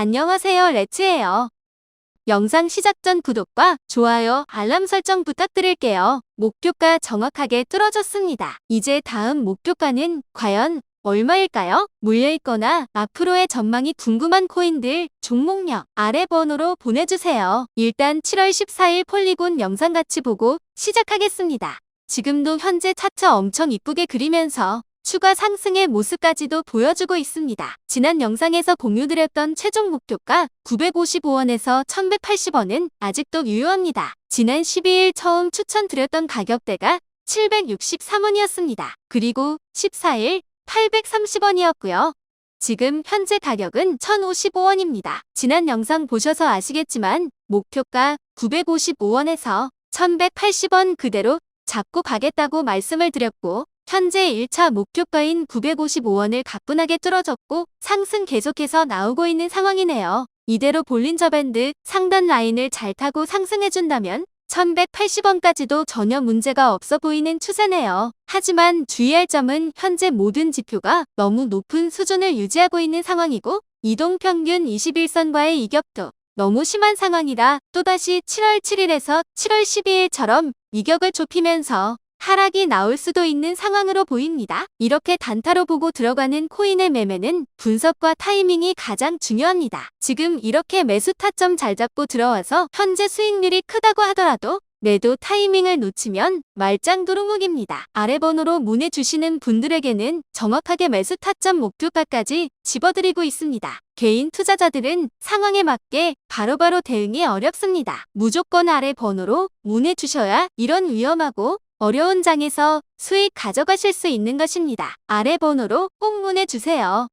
안녕하세요 레츠예요. 영상 시작 전 구독과 좋아요, 알람 설정 부탁드릴게요. 목표가 정확하게 뚫어졌습니다. 이제 다음 목표가는 과연 얼마일까요? 물려있거나 앞으로의 전망이 궁금한 코인들 종목명 아래 번호로 보내주세요. 일단 7월 14일 폴리곤 영상 같이 보고 시작하겠습니다. 지금도 현재 차트 엄청 이쁘게 그리면서 추가 상승의 모습까지도 보여주고 있습니다. 지난 영상에서 공유드렸던 최종 목표가 955원에서 1180원은 아직도 유효합니다. 지난 12일 처음 추천드렸던 가격대가 763원이었습니다. 그리고 14일 830원이었고요. 지금 현재 가격은 1055원입니다. 지난 영상 보셔서 아시겠지만 목표가 955원에서 1180원 그대로 잡고 가겠다고 말씀을 드렸고 현재 1차 목표가인 955원을 가뿐하게 뚫어졌고 상승 계속해서 나오고 있는 상황이네요. 이대로 볼린저 밴드 상단 라인을 잘 타고 상승해준다면 1180원까지도 전혀 문제가 없어 보이는 추세네요. 하지만 주의할 점은 현재 모든 지표가 너무 높은 수준을 유지하고 있는 상황이고 이동평균 21선과의 이격도 너무 심한 상황이라 또다시 7월 7일에서 7월 12일처럼 이격을 좁히면서 하락이 나올 수도 있는 상황으로 보입니다. 이렇게 단타로 보고 들어가는 코인의 매매는 분석과 타이밍이 가장 중요합니다. 지금 이렇게 매수 타점 잘 잡고 들어와서 현재 수익률이 크다고 하더라도 매도 타이밍을 놓치면 말짱 도루묵입니다. 아래 번호로 문의 주시는 분들에게는 정확하게 매수 타점 목표가까지 집어드리고 있습니다. 개인 투자자들은 상황에 맞게 바로바로 대응이 어렵습니다. 무조건 아래 번호로 문의 주셔야 이런 위험하고 어려운 장에서 수익 가져가실 수 있는 것입니다. 아래 번호로 꼭 문의 주세요.